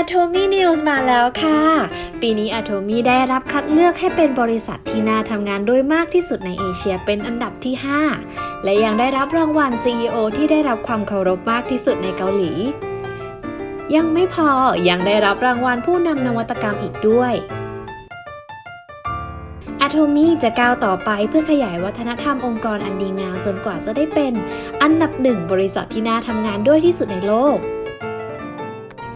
Atomy News มาแล้วค่ะ ปีนี้ Atomy ได้รับคัดเลือกให้เป็นบริษัทที่น่าทำงานด้วยมากที่สุดในเอเชียเป็นอันดับที่ 5 และยังได้รับรางวัล CEO ที่ได้รับความเคารพมากที่สุดในเกาหลี ยังไม่พอยังได้รับรางวัลผู้นำนวัตกรรมอีกด้วย Atomy จะก้าวต่อไปเพื่อขยายวัฒนธรรมองค์กรอันดีงามจนกว่าจะได้เป็น อันดับหนึ่งบริษัทที่น่าทำงานด้วยที่สุดในโลก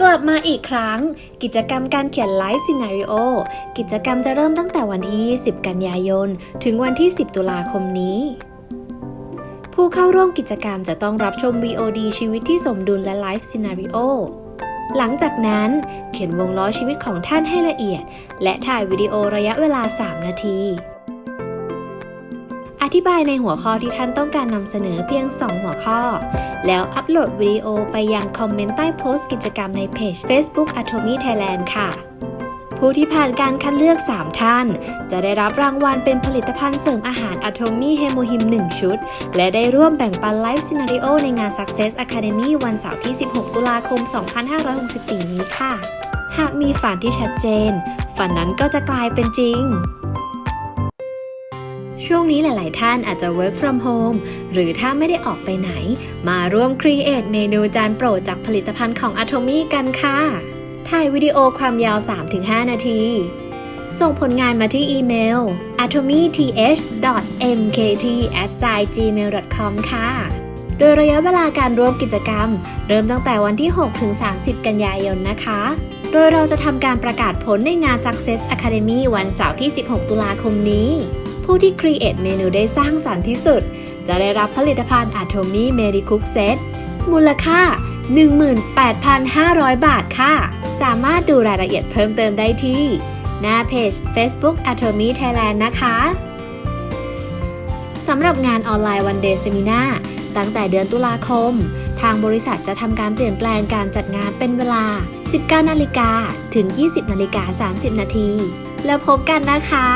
กลับมาอีกครั้ง กิจกรรมการเขียนไลฟ์ซีนารีโอกิจกรรมจะเริ่มตั้งแต่วันที่20กันยายน ถึงวันที่ 10 ตุลาคมนี้ ผู้เข้าร่วมกิจกรรมจะต้องรับชม VOD ชีวิตที่สมดุลและไลฟ์ซีนารีโอหลังจากนั้นเขียนวงล้อชีวิตของท่านให้ละเอียด และถ่ายวิดีโอระยะเวลา 3 นาที ธิบายในหัวข้อที่ท่านต้องการนำเสนอเพียง 2 หัวข้อ แล้วอัปโหลดวิดีโอไปยังคอมเมนต์ใต้โพสต์กิจกรรมในเพจ Facebook Atomy Thailand ค่ะ ผู้ที่ผ่านการคัดเลือก 3 ท่าน จะได้รับรางวัลเป็นผลิตภัณฑ์เสริมอาหาร Atomy h e m o h i m 1 ชุด และได้ร่วมแบ่งปันไลฟ์ซีนารีโอในงาน Success Academy วันเสาร์ที่ 16 ตุลาคม 2564 นี้ค่ะ หากมีฝันที่ชัดเจน ฝันนั้นก็จะกลายเป็นจริง ช่วงนี้หลาย ๆ ท่านอาจจะ work from home หรือถ้าไม่ได้ออกไปไหน มาร่วม create เมนูจานโปรดจากผลิตภัณฑ์ของ Atomy กันค่ะถ่ายวิดีโอความยาว 3-5 นาที ส่งผลงานมาที่อีเมล atomyth.mkt@gmail.com ค่ะ โดยระยะเวลาการร่วมกิจกรรม เริ่มตั้งแต่วันที่ 6 ถึง 30 กันยายนนะคะ โดยเราจะทำการประกาศผลในงาน Success Academy วันเสาร์ที่ 16 ตุลาคมนี้ ผู้ที่ create เมนูได้สร้างสรรค์ที่สุด จะได้รับผลิตภัณฑ์ Atomy Mary Cook Set มูลค่า 18,500 บาทค่ะ สามารถดูรายละเอียดเพิ่มเติมได้ที่ หน้าเพจ Facebook Atomy Thailand นะคะสำหรับงานออนไลน์วันเดย์เซมินาตั้งแต่เดือนตุลาคม ทางบริษัทจะทำการเปลี่ยนแปลงการจัดงานเป็นเวลา 19 นาฬิกาถึง 20 นาฬิกา 30 นาที แล้วพบกันนะคะ